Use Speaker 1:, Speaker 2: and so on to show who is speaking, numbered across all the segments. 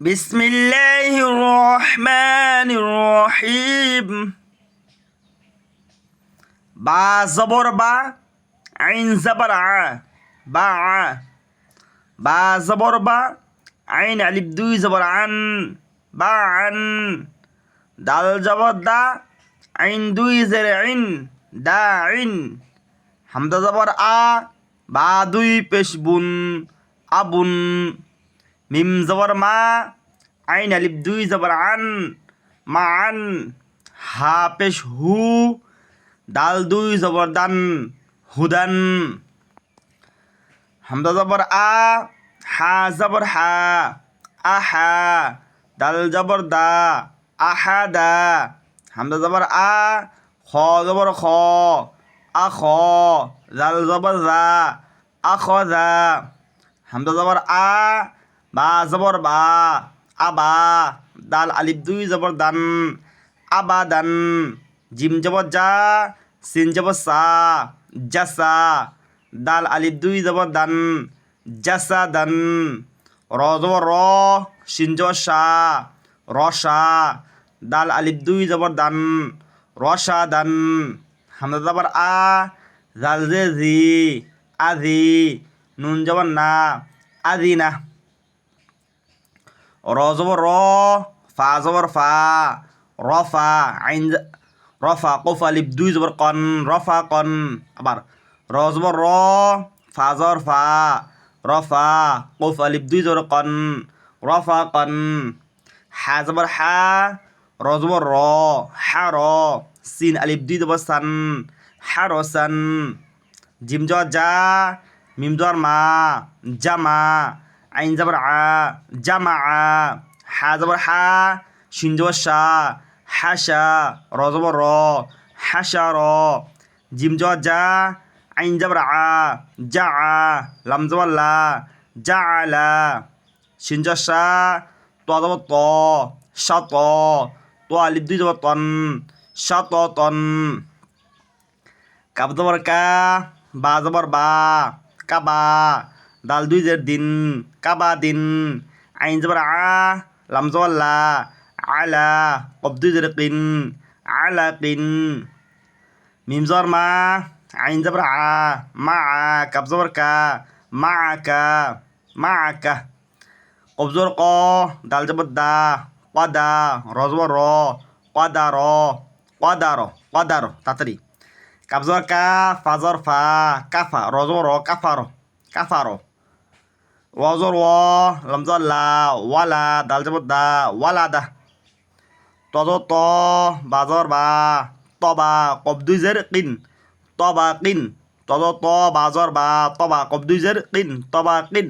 Speaker 1: بسم الله الرحمن الرحيم বা জবর বা আইন জবর আ বা আ বা জবর বা আইন আলিফ দুই জবর আন বা আন দাল জবর দা আইন দুই জের আইন দা আইন হামদা জবর আ বা দুই পেশ বুন আবুন মিম জবর মা, আইন আলিফ দুই জবর আন, মা আন, হা পেশ হু দাল দুই জবর দান হুদান হামদা জবর আ, হা জবর হা আহা দাল জবর দা আহা দা। হামদা জবর আ, খ জবর খ আখ জাল জবর জা আখ জা হামদা জবর আ বা জবর বা, আবা, দাল, আলিফ, দুই জবর দান আবাদান জিম জবর যা সিন জবর সা জাসা দাল, আলিফ, দুই জবর দান জাসা দান র জবর র সিন জবর সা রসা দাল, আলিফ, দুই জবর দান রসা দান হামদা জবর আ, জাল জে জি আজি নুন জবর না আদিনা র জবর র, ফা জবর ফা রফা আইন জ- রফা কফ আলিফ, দুই জবর কন রফা কন, আবার র জবর র, ফা জবর ফা রফা কফ আলিফ, দুই জবর কন রফা কন, হা জবর হা, র র, হা র, সিন আলিফ, দুই জবর সান, হা র সান, জিম যা মিম জবর মা জামা আইন জবর আ, জামা আ, হা জবর হা, শিন জবর শা হাসা র জবর র হাসা র। জিম জবর যা, আইন জবর আ, যা আ, লাম জবর লা, যা আলা শিন জবর শা ত জবর ত শা ত। ত আলিফ দুই জবর তন শা ত, তন। কাব জবর কা, বা জবর বা কাবা দাল দুই জের দিন, কাবা দিন, আইন জবর আ, লাম জবর লা, আলা, কব দুই জের কিন, আলা কিন। মিম জবর মা, আইন জবর আ, মা আ, কাব জবর কা, মা কা মা কা। কব জবর ক, দাল জবর দা কদা র জবর র কদা র কদা র কদা র তাড়াতাড়ি। কাবজর কা ফাজর ফা কাফা রজর কাফার কাফার ওয়াজর ও লমজর লা ওয়ালা দাল দা ওয়ালা দা তজ ত বাজর বা তবা কবদুইজের কিন তবা কিন তজ ত বাজর বা তবা কবদুইজের কিন তবা কিন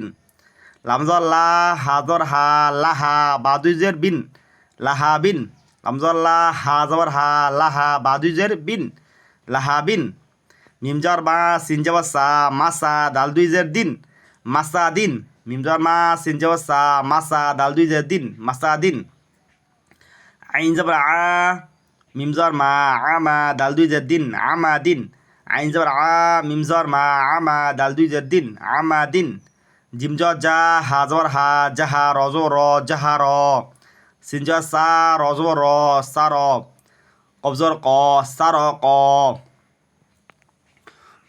Speaker 1: লামজর লা হাজর হা লাহা বাদুইজের বিন লাহা বিন লামজর হাজর হা লাহা বাদুইজের বিন লাহাবিন মিমজার মা সিনজাবার সা মাসা দাল জের দিন মাসা দিন মিমজার মা সিনজাবার সা মাসা দাল দুই জের দিন মাসা দিন আইন যাবার আ মিমজার মা আমা দাল দুই জের দিন আমা দিন আইন যাবার আ মিমজার মা আমা দাল দুই জের দিন আমা দিন জিমজর যা হাজর হা জাহা রজ র জাহা র সিনজার সা রজ র সা র কবজর ক সার ক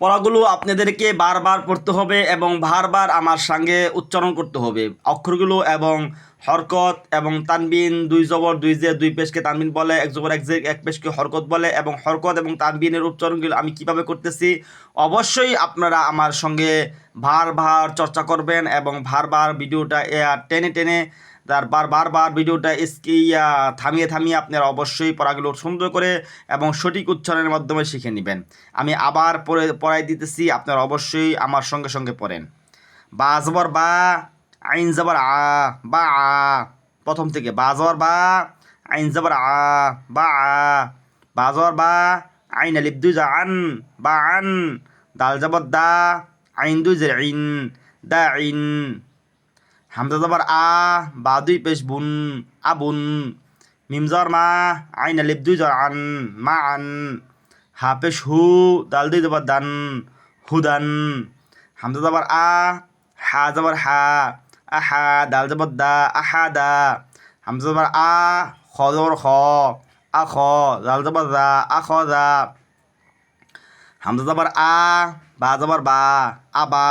Speaker 1: পড়াগুলো আপনাদেরকে বারবার পড়তে হবে এবং বারবার আমার সঙ্গে উচ্চারণ করতে হবে। অক্ষরগুলো এবং হরকত এবং তানবিন, দুই জবর, দুই জে দুই পেশকে তানবিন বলে, এক জবর, এক এক পেশকে হরকত বলে এবং হরকত এবং তানবিনের উচ্চারণগুলো আমি কীভাবে করতেছি, অবশ্যই আপনারা আমার সঙ্গে ভার ভার চর্চা করবেন এবং বারবার ভিডিওটা টেনে টেনে তারপর বারবার ভিডিওটা স্কিয়া থামিয়ে থামিয়ে আপনারা অবশ্যই পড়াগুলো সুন্দর করে এবং সঠিক উচ্চারণের মাধ্যমে শিখে নেবেন। আমি আবার পড়ে, পড়াই দিতেছি, আপনারা অবশ্যই আমার সঙ্গে সঙ্গে পড়েন। বা, জবর, বা, আইন, জবর, আ, বা, আ, প্রথম থেকে, বা, জবর, বা, আইন, জবর, আ, বা আ, বা, জবর, বা, আইন, আলিফ, দুই যা আন, বা, আন, দাল, জবর, দা, আইন, দুই যে ইন দা ইন হামজা জবর আ বা দুই পেশ বুন আবুন মিমজর মা, আইন আলিফ দুই জর আন, মা আন। হা পেশ হু, দাল দুই জবর দান হুদান হামজা জবর আ, হা জবর হা আহা দাল জবর দা আহা দা। হামজা জবর আ, খ জবর খ আখ দাল জবর দা আখদা হামজা জবর আ, বা জবর বা আবা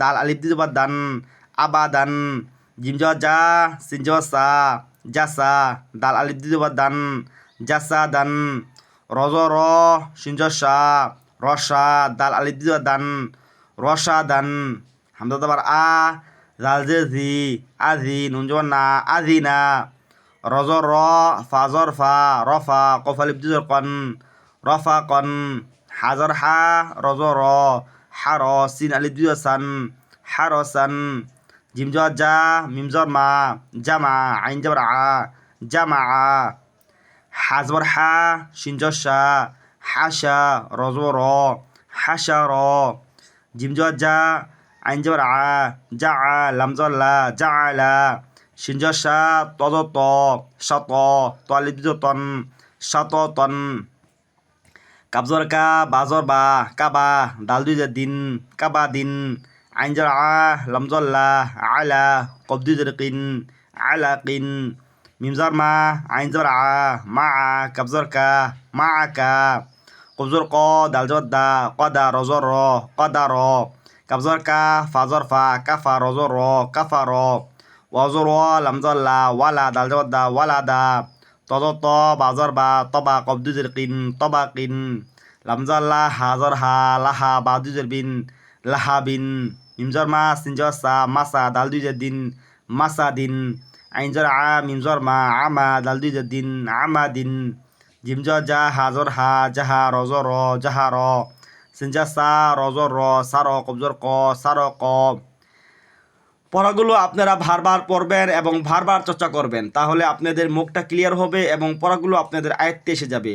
Speaker 1: দাল আলিপ দি জবর দান আবাদান জিম জবর যা সিন জবর সা জাসা দাল আলিফ দি জবর দান জাসা দান রজ র সিন জবর সা রসা দাল আলিফ দি জবর দান রসা দান হামজা জবর আ জাল জে জি আজি নুন জবর না আজিনা রজর র ফাজর ফা রফা কফালিপ দিজর কন রফা কন হাজর হা রজর র হার সিন আলিপ দিজর সান হার সান জিমজর যা মিমজর মা জামা আইন জবর আ জামা আ হাজবর হা সিনজর সা হাসা র হাসা র জিমজর যা আইন জবর আ যা আ লামজর লা যা আলা সিনজসা তদত শত তলিদতন শততন কাবজর কা বাজর বা কাবা দাল দুই দিন কাবা দিন আইনজর আ লামজল্লা আলা কবদুজর কিন আলা কিন মিমজর মা আইনজর আ মা কাবজর কা মা কা কবজর ক দালজর দা কদা রজর র কদা র কাবজর কা ফাজর ফা কাফা রজর র কাফা র ওয়াজর ওয়া লামজর লা ওয়ালা দালজর দা ওয়ালা দা তদ ত বাজর বা তবা কবদুজের কিন তবা কিন লামজর লা হাজর হা লাহা বাদুজের বিন লাহা বিন মিমজর মা সিনজর সা মাসা দাল দুইজের দিন মাসা দিন, আইনজর আ, মিমজর মা আমা দাল দুইজের দিন আমা দিন, জিমজর যা হাজর হা জাহা রজ র জাহা র সিনজা সা রজ র সার কবজর ক সার ক। পড়াগুলো আপনারা বারবার পড়বেন এবং বারবার চর্চা করবেন, তাহলে আপনাদের মুখটা ক্লিয়ার হবে এবং পড়াগুলো আপনাদের আয়ত্তে এসে যাবে।